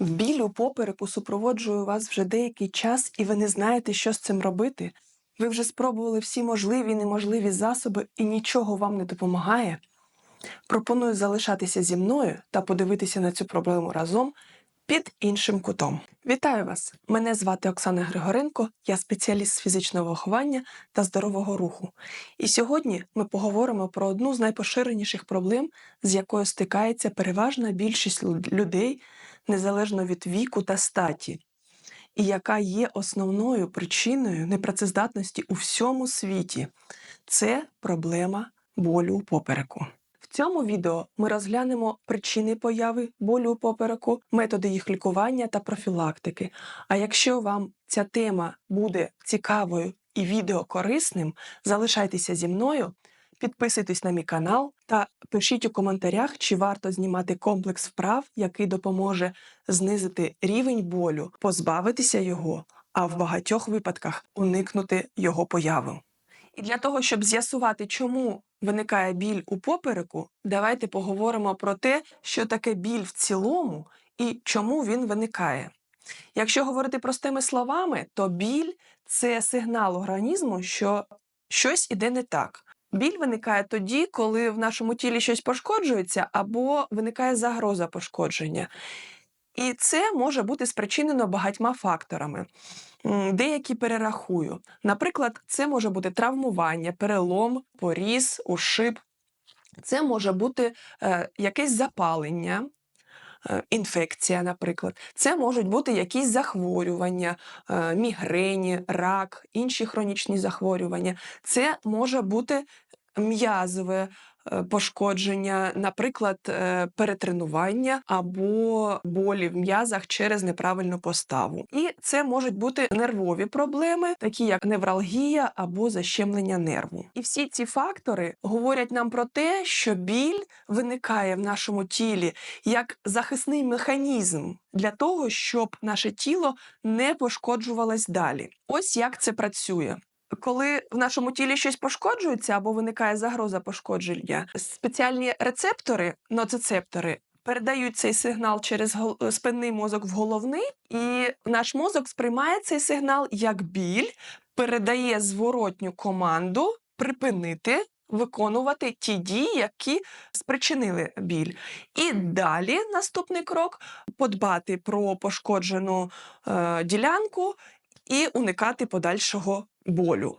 Біль у попереку супроводжує вас вже деякий час, і ви не знаєте, що з цим робити. Ви вже спробували всі можливі і неможливі засоби, і нічого вам не допомагає. Пропоную залишатися зі мною та подивитися на цю проблему разом під іншим кутом. Вітаю вас! Мене звати Оксана Григоренко, я спеціаліст з фізичного виховання та здорового руху. І сьогодні ми поговоримо про одну з найпоширеніших проблем, з якою стикається переважна більшість людей, незалежно від віку та статі, і яка є основною причиною непрацездатності у всьому світі. Це проблема болю у попереку. В цьому відео ми розглянемо причини появи болю у попереку, методи їх лікування та профілактики. А якщо вам ця тема буде цікавою і відео корисним, залишайтеся зі мною, підписуйтесь на мій канал та пишіть у коментарях, чи варто знімати комплекс вправ, який допоможе знизити рівень болю, позбавитися його, а в багатьох випадках уникнути його появи. І для того, щоб з'ясувати, чому виникає біль у попереку, давайте поговоримо про те, що таке біль в цілому і чому він виникає. Якщо говорити простими словами, то біль це сигнал організму, що щось іде не так. Біль виникає тоді, коли в нашому тілі щось пошкоджується або виникає загроза пошкодження. І це може бути спричинено багатьма факторами. Деякі перерахую. Наприклад, це може бути травмування, перелом, поріз, ушиб. Це може бути е, якесь запалення, інфекція, наприклад. Це можуть бути якісь захворювання, е, мігрені, рак, інші хронічні захворювання. Це може бути м'язове е, пошкодження, наприклад, е, перетренування або болі в м'язах через неправильну поставу. І це можуть бути нервові проблеми, такі як невралгія або защемлення нерву. І всі ці фактори говорять нам про те, що біль виникає в нашому тілі як захисний механізм для того, щоб наше тіло не пошкоджувалось далі. Ось як це працює. Коли в нашому тілі щось пошкоджується або виникає загроза пошкодження, спеціальні рецептори, ноцицептори, передають цей сигнал через гол- спинний мозок в головний, і наш мозок сприймає цей сигнал як біль, передає зворотню команду припинити виконувати ті дії, які спричинили біль. І далі наступний крок подбати про пошкоджену е, ділянку і уникати подальшого болю.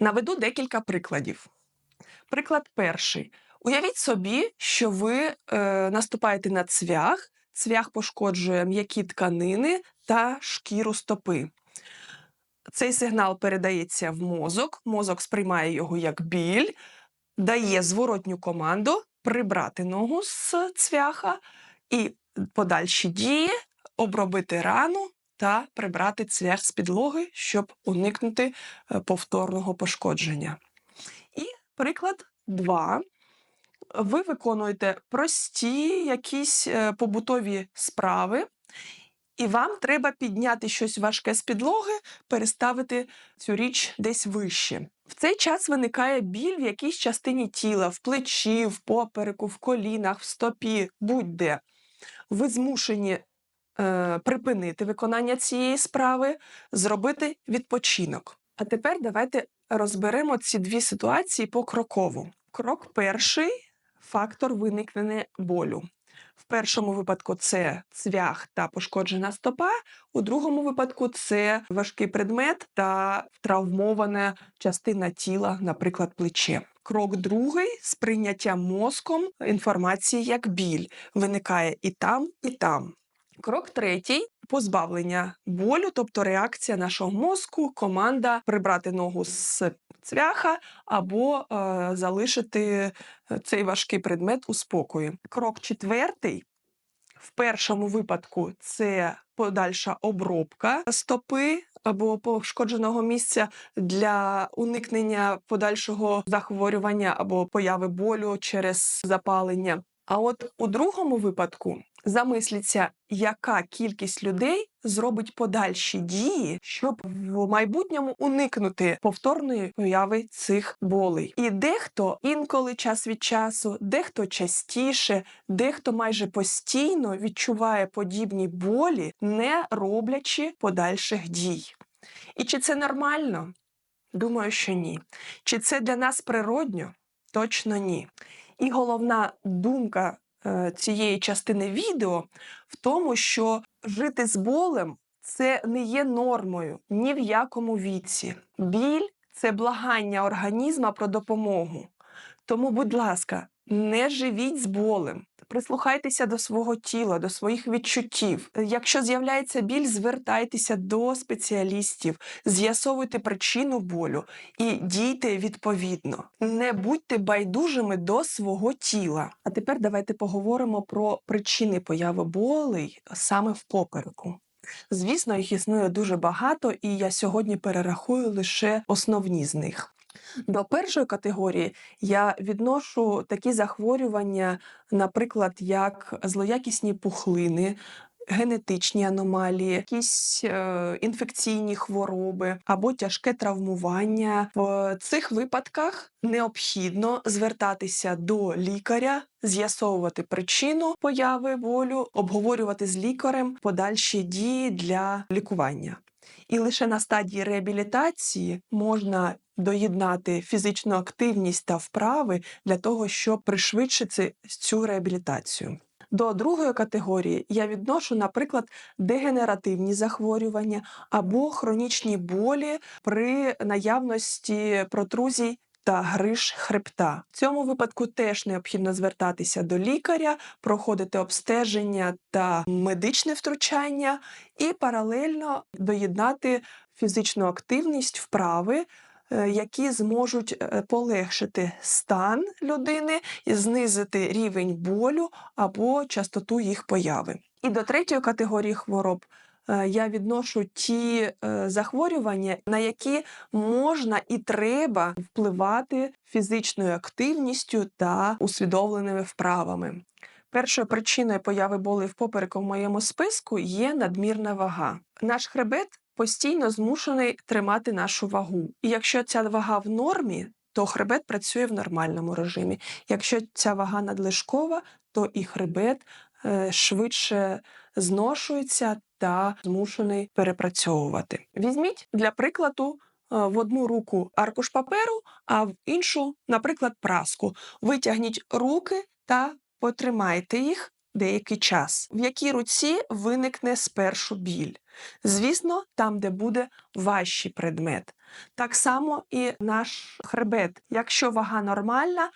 Наведу декілька прикладів. Приклад перший. Уявіть собі, що ви е, наступаєте на цвях, цвях пошкоджує м'які тканини та шкіру стопи. Цей сигнал передається в мозок, мозок сприймає його як біль, дає зворотню команду прибрати ногу з цвяха і подальші дії обробити рану та прибрати цвях з підлоги, щоб уникнути е, повторного пошкодження. І приклад 2. Ви виконуєте прості якісь е, побутові справи, і вам треба підняти щось важке з підлоги, переставити цю річ десь вище. В цей час виникає біль в якійсь частині тіла, в плечі, в попереку, в колінах, в стопі, будь-де. Ви змушені е, припинити виконання цієї справи, зробити відпочинок. А тепер давайте розберемо ці дві ситуації покроково. Крок перший фактор виникнення болю. В першому випадку це цвях та пошкоджена стопа, у другому випадку це важкий предмет та травмована частина тіла, наприклад, плече. Крок другий сприйняття мозком інформації як біль виникає і там, і там. Крок третій позбавлення болю, тобто реакція нашого мозку, команда прибрати ногу з цвяха або е, залишити е, цей важкий предмет у спокої. Крок четвертий. В першому випадку це подальша обробка стопи або пошкодженого місця для уникнення подальшого захворювання або появи болю через запалення. А от у другому випадку Замисліться, яка кількість людей зробить подальші дії, щоб в майбутньому уникнути повторної появи цих болей. І дехто інколи час від часу, дехто частіше, дехто майже постійно відчуває подібні болі, не роблячи подальших дій. І чи це нормально? Думаю, що ні. Чи це для нас природньо? Точно ні. І головна думка цієї частини відео в тому, що жити з болем це не є нормою ні в якому віці. Біль це благання організма про допомогу. Тому, будь ласка, не живіть з болем. Прислухайтеся до свого тіла, до своїх відчуттів. Якщо з'являється біль, звертайтеся до спеціалістів, з'ясовуйте причину болю і дійте відповідно. Не будьте байдужими до свого тіла. А тепер давайте поговоримо про причини появи болей саме в попереку. Звісно, їх існує дуже багато, і я сьогодні перерахую лише основні з них. До першої категорії я відношу такі захворювання, наприклад, як злоякісні пухлини. Генетичні аномалії, якісь е, інфекційні хвороби або тяжке травмування. В цих випадках необхідно звертатися до лікаря, з'ясовувати причину появи болю, обговорювати з лікарем подальші дії для лікування. І лише на стадії реабілітації можна доєднати фізичну активність та вправи для того, щоб пришвидшити цю реабілітацію. До другої категорії я відношу, наприклад, дегенеративні захворювання або хронічні болі при наявності протрузій та гриж хребта. В цьому випадку теж необхідно звертатися до лікаря, проходити обстеження та медичне втручання, і паралельно доєднати фізичну активність вправи. Е, Які зможуть е, полегшити стан людини і знизити рівень болю або частоту їх появи. І до третьої категорії хвороб е, я відношу ті захворювання, на які можна і треба впливати фізичною активністю та усвідомленими вправами. Першою причиною появи болей в попереку в моєму списку є надмірна вага. Наш хребет постійно змушений тримати нашу вагу. І якщо ця вага в нормі, то хребет працює в нормальному режимі. Якщо ця вага надлишкова, то і хребет е, швидше зношується та змушений перепрацьовувати. Візьміть для прикладу е, в одну руку аркуш паперу, а в іншу, наприклад, праску. Витягніть руки та потримайте їх деякий час. В якій руці виникне спершу біль? Звісно, там, де буде важчий предмет. Так само і наш хребет. Якщо вага нормальна,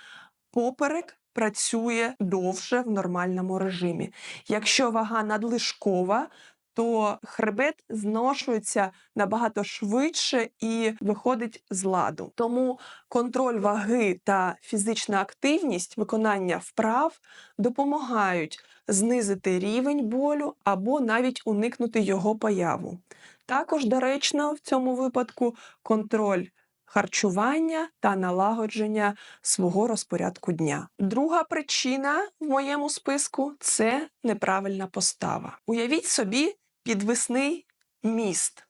поперек працює довше в нормальному режимі. Якщо вага надлишкова, то хребет зношується набагато швидше і виходить з ладу. Тому контроль ваги та фізична активність, виконання вправ допомагають знизити рівень болю або навіть уникнути його появу. Також доречно в цьому випадку контроль харчування та налагодження свого розпорядку дня. Друга причина в моєму списку це неправильна постава. Уявіть собі підвісний міст.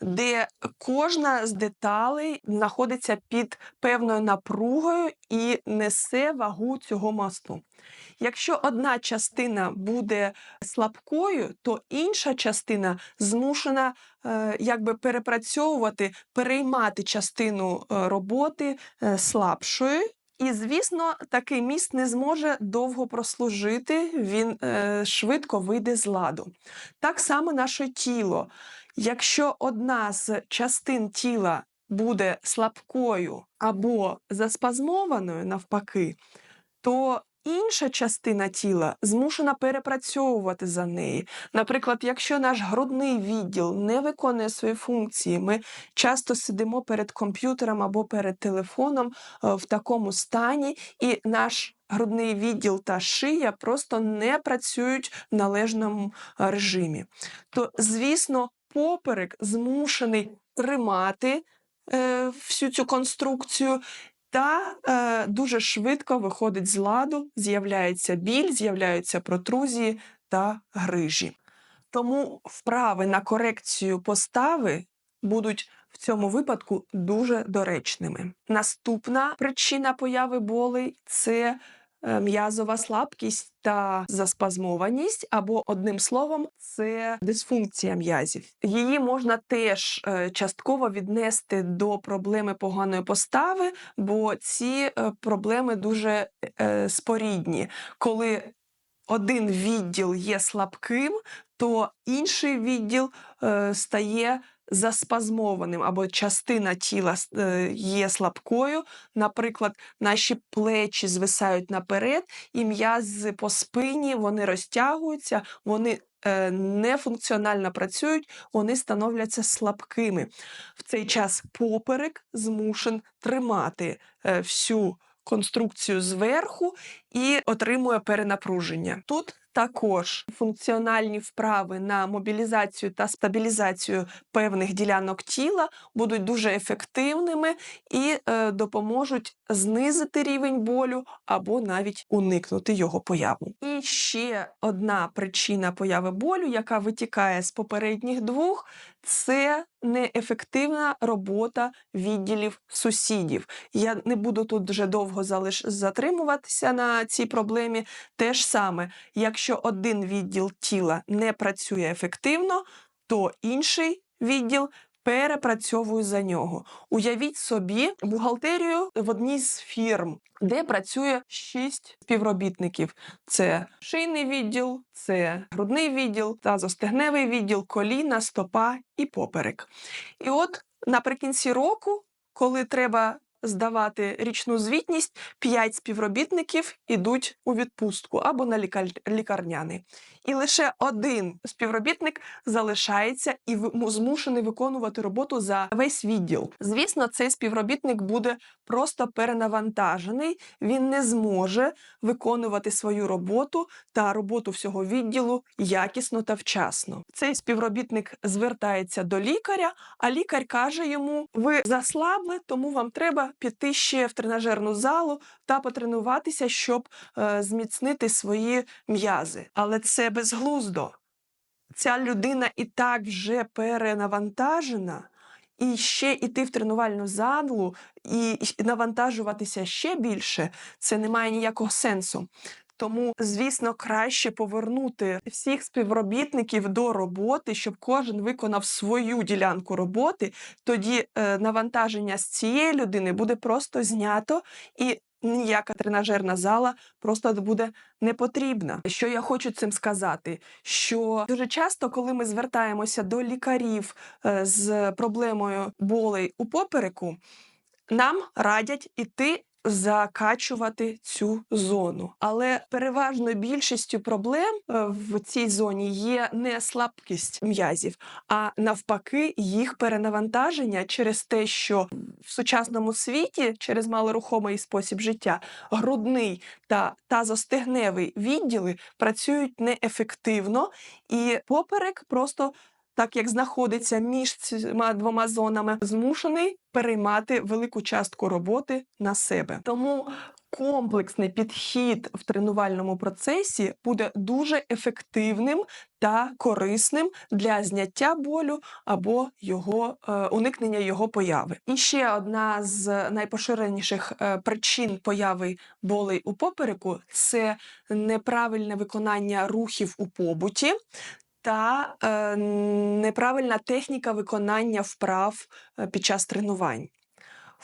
Де кожна з деталей знаходиться під певною напругою і несе вагу цього мосту. Якщо одна частина буде слабкою, то інша частина змушена е, якби перепрацьовувати, переймати частину е, роботи е, слабшою. І, звісно, такий міст не зможе довго прослужити, він е, швидко вийде з ладу. Так само наше тіло. Якщо одна з частин тіла буде слабкою або заспазмованою навпаки, то інша частина тіла змушена перепрацьовувати за неї. Наприклад, якщо наш грудний відділ не виконує свої функції, ми часто сидимо перед комп'ютером або перед телефоном е, в такому стані, і наш грудний відділ та шия просто не працюють в належному е, режимі. То, звісно, поперек змушений тримати е, всю цю конструкцію. Та е, дуже швидко виходить з ладу, з'являється біль, з'являються протрузії та грижі. Тому вправи на корекцію постави будуть в цьому випадку дуже доречними. Наступна причина появи болей це м'язова слабкість та заспазмованість, або одним словом, це дисфункція м'язів. Її можна теж е, частково віднести до проблеми поганої постави, бо ці е, проблеми дуже е, спорідні. Коли один відділ є слабким, то інший відділ е, стає заспазмованим, або частина тіла е, є слабкою. Наприклад, наші плечі звисають наперед, і м'язи по спині вони розтягуються, вони е, нефункціонально працюють, вони становляться слабкими. В цей час поперек змушен тримати е, всю конструкцію зверху і отримує перенапруження. Тут також функціональні вправи на мобілізацію та стабілізацію певних ділянок тіла будуть дуже ефективними і е, допоможуть знизити рівень болю або навіть уникнути його появу. І ще одна причина появи болю, яка витікає з попередніх двох, це неефективна робота відділів сусідів. Я не буду тут вже довго затримуватися на цій проблемі. Те ж саме, якщо один відділ тіла не працює ефективно, то інший відділ перепрацьовує за нього. Уявіть собі бухгалтерію в одній з фірм, де працює шість співробітників: це шийний відділ, це грудний відділ, тазостегневий відділ, коліна, стопа і поперек. І от наприкінці року, коли треба здавати річну звітність, п'ять співробітників ідуть у відпустку або на лікар- лікарняний. І лише один співробітник залишається і змушений виконувати роботу за весь відділ. Звісно, цей співробітник буде просто перенавантажений, він не зможе виконувати свою роботу та роботу всього відділу якісно та вчасно. Цей співробітник звертається до лікаря, а лікар каже йому: ви заслабли, тому вам треба піти ще в тренажерну залу та потренуватися, щоб е, зміцнити свої м'язи. Але це безглуздо. Ця людина і так вже перенавантажена. І ще йти в тренувальну залу і навантажуватися ще більше це не має ніякого сенсу. Тому, звісно, краще повернути всіх співробітників до роботи, щоб кожен виконав свою ділянку роботи. Тоді е, навантаження з цієї людини буде просто знято, і ніяка тренажерна зала просто буде не потрібна. Що я хочу цим сказати? Що дуже часто, коли ми звертаємося до лікарів е, з проблемою болей у попереку, нам радять іти закачувати цю зону. Але переважною більшістю проблем е, в цій зоні є не слабкість м'язів, а навпаки, їх перенавантаження через те, що в сучасному світі через малорухомий спосіб життя грудний та тазостегневий відділи працюють неефективно, і поперек просто так як знаходиться між цими двома зонами, змушений переймати велику частку роботи на себе. Тому комплексний підхід в тренувальному процесі буде дуже ефективним та корисним для зняття болю або його е, уникнення його появи. І ще одна з найпоширеніших е, причин появи болей у попереку це неправильне виконання рухів у побуті та е, неправильна техніка виконання вправ е, під час тренувань.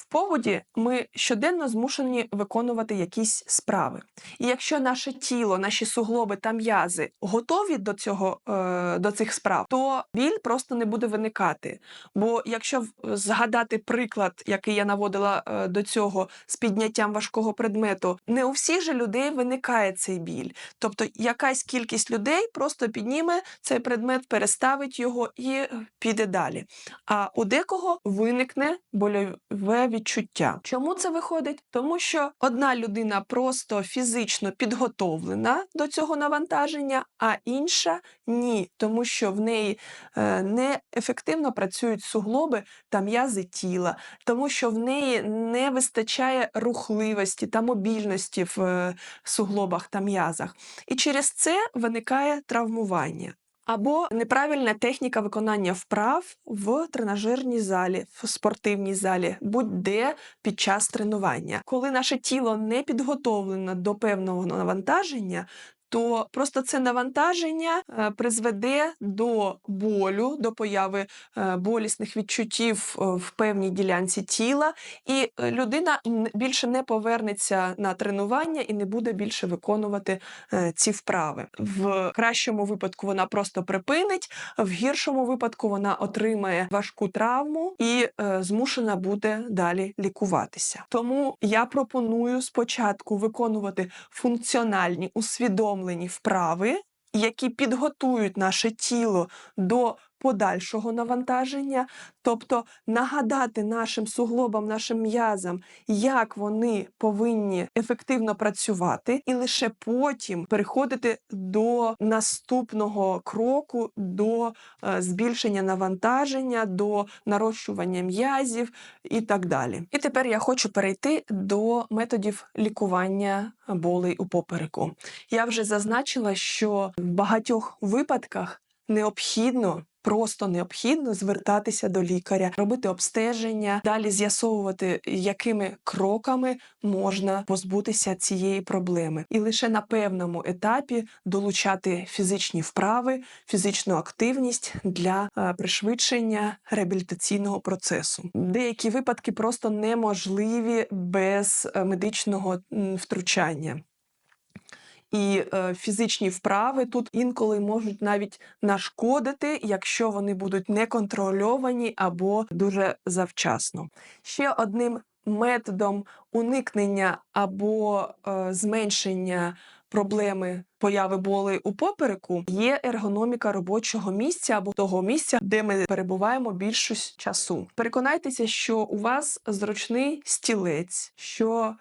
В поводі ми щоденно змушені виконувати якісь справи. І якщо наше тіло, наші суглоби та м'язи готові до цього, е, до цих справ, то біль просто не буде виникати. Бо якщо згадати приклад, який я наводила е, до цього з підняттям важкого предмету, не у всіх же людей виникає цей біль. Тобто якась кількість людей просто підніме цей предмет, переставить його і е, піде далі. А у декого виникне больове відчуття. Чому це виходить? Тому що одна людина просто фізично підготовлена до цього навантаження, а інша ні, тому що в неї е, неефективно працюють суглоби та м'язи тіла, тому що в неї не вистачає рухливості та мобільності в е, суглобах та м'язах. І через це виникає травмування. Або неправильна техніка виконання вправ в тренажерній залі, в спортивній залі, будь-де під час тренування. Коли наше тіло не підготовлено до певного навантаження, то просто це навантаження е, призведе до болю, до появи е, болісних відчуттів е, в певній ділянці тіла, і людина більше не повернеться на тренування і не буде більше виконувати ці вправи. В кращому випадку вона просто припинить, в гіршому випадку вона отримає важку травму і змушена буде далі лікуватися. Тому я пропоную спочатку виконувати функціональні усвідомлені вправи, які підготують наше тіло до подальшого навантаження, тобто нагадати нашим суглобам, нашим м'язам, як вони повинні ефективно працювати, і лише потім переходити до наступного кроку, до е, збільшення навантаження, до нарощування м'язів і так далі. І тепер я хочу перейти до методів лікування болей у попереку. Я вже зазначила, що в багатьох випадках необхідно. Просто необхідно звертатися до лікаря, робити обстеження, далі з'ясовувати, якими кроками можна позбутися цієї проблеми, і лише на певному етапі долучати фізичні вправи, фізичну активність для е, пришвидшення реабілітаційного процесу. Деякі випадки просто неможливі без е, медичного втручання. І е, фізичні вправи тут інколи можуть навіть нашкодити, якщо вони будуть неконтрольовані або дуже завчасно. Ще одним методом уникнення або е, зменшення проблеми появи болей у попереку є ергономіка робочого місця або того місця, де ми перебуваємо більшість часу. Переконайтеся, що у вас зручний стілець, що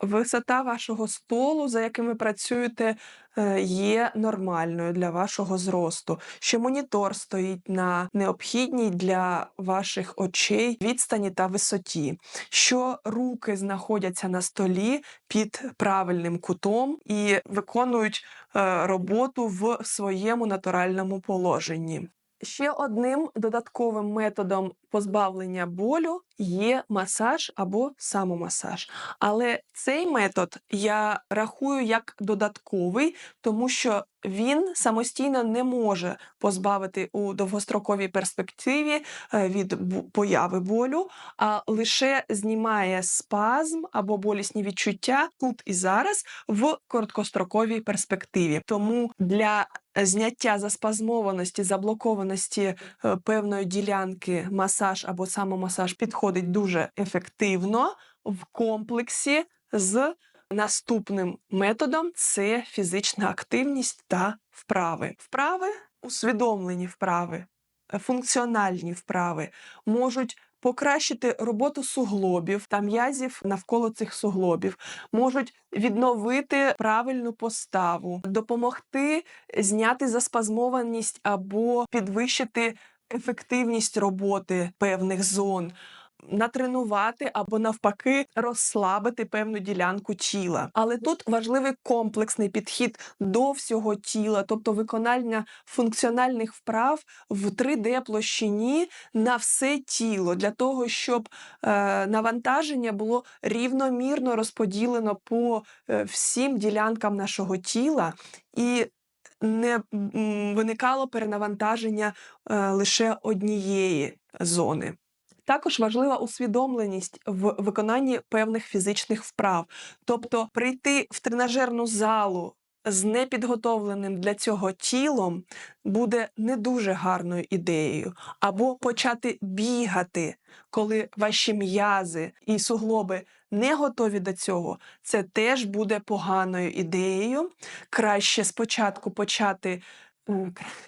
висота вашого столу, за яким ви працюєте, е, є нормальною для вашого зросту, що монітор стоїть на необхідній для ваших очей відстані та висоті, що руки знаходяться на столі під правильним кутом і виконують е, роботу в своєму натуральному положенні. Ще одним додатковим методом позбавлення болю є масаж або самомасаж. Але цей метод я рахую як додатковий, тому що він самостійно не може позбавити у довгостроковій перспективі е, від появи болю, а лише знімає спазм або болісні відчуття тут і зараз в короткостроковій перспективі. Тому для зняття заспазмованості, заблокованості е, певної ділянки масаж або самомасаж підходить дуже ефективно в комплексі з наступним методом це фізична активність та вправи. Вправи, усвідомлені вправи, е, функціональні вправи можуть покращити роботу суглобів та м'язів навколо цих суглобів, можуть відновити правильну поставу, допомогти зняти заспазмованість або підвищити ефективність роботи певних зон. Натренувати або навпаки розслабити певну ділянку тіла. Але тут важливий комплексний підхід до всього тіла, тобто виконання функціональних вправ в 3D-площині на все тіло, для того, щоб е, навантаження було рівномірно розподілено по е, всім ділянкам нашого тіла і не виникало перенавантаження е, лише однієї зони. Також важлива усвідомленість в виконанні певних фізичних вправ, тобто прийти в тренажерну залу з непідготовленим для цього тілом буде не дуже гарною ідеєю, або почати бігати, коли ваші м'язи і суглоби не готові до цього, це теж буде поганою ідеєю. Краще спочатку почати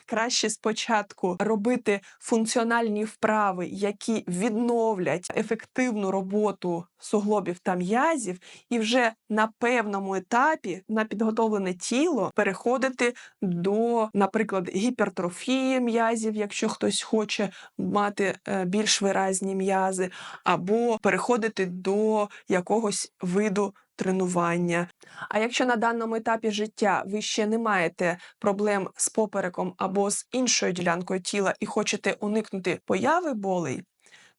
краще спочатку робити функціональні вправи, які відновлять ефективну роботу суглобів та м'язів, і вже на певному етапі на підготовлене тіло переходити до, наприклад, гіпертрофії м'язів, якщо хтось хоче мати е, більш виразні м'язи, або переходити до якогось виду тренування. А якщо на даному етапі життя ви ще не маєте проблем з попереком або з іншою ділянкою тіла і хочете уникнути появи болей,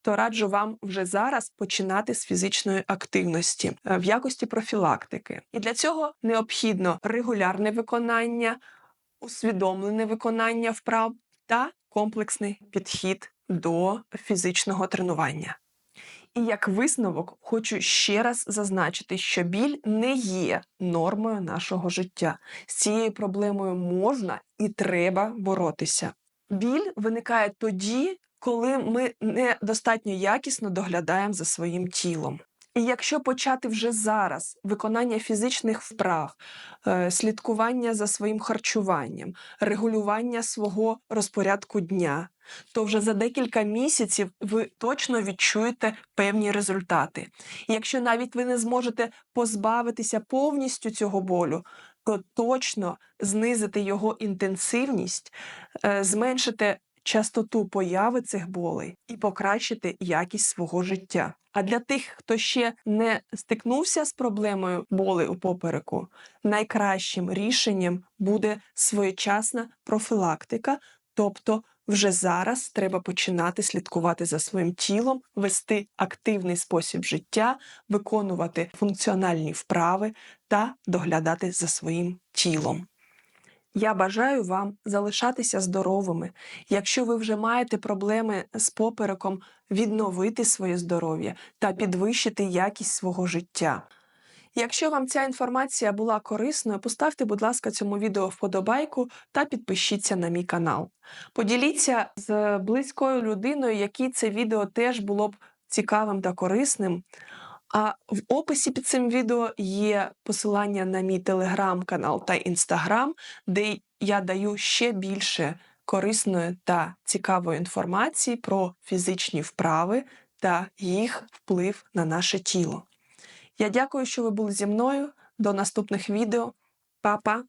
то раджу вам вже зараз починати з фізичної активності е, в якості профілактики. І для цього необхідно регулярне виконання, усвідомлене виконання вправ та комплексний підхід до фізичного тренування. І як висновок хочу ще раз зазначити, що біль не є нормою нашого життя. З цією проблемою можна і треба боротися. Біль виникає тоді, коли ми недостатньо якісно доглядаємо за своїм тілом. І якщо почати вже зараз виконання фізичних вправ, е, слідкування за своїм харчуванням, регулювання свого розпорядку дня, то вже за декілька місяців ви точно відчуєте певні результати. І якщо навіть ви не зможете позбавитися повністю цього болю, то точно знизите його інтенсивність, е, зменшите частоту появи цих болей і покращити якість свого життя. А для тих, хто ще не стикнувся з проблемою болей у попереку, найкращим рішенням буде своєчасна профілактика, тобто вже зараз треба починати слідкувати за своїм тілом, вести активний спосіб життя, виконувати функціональні вправи та доглядати за своїм тілом. Я бажаю вам залишатися здоровими. Якщо ви вже маєте проблеми з попереком, відновити своє здоров'я та підвищити якість свого життя. Якщо вам ця інформація була корисною, поставте, будь ласка, цьому відео вподобайку та підпишіться на мій канал. Поділіться з близькою людиною, якій це відео теж було б цікавим та корисним. А в описі під цим відео є посилання на мій телеграм-канал та інстаграм, де я даю ще більше корисної та цікавої інформації про фізичні вправи та їх вплив на наше тіло. Я дякую, що ви були зі мною. До наступних відео. Па-па!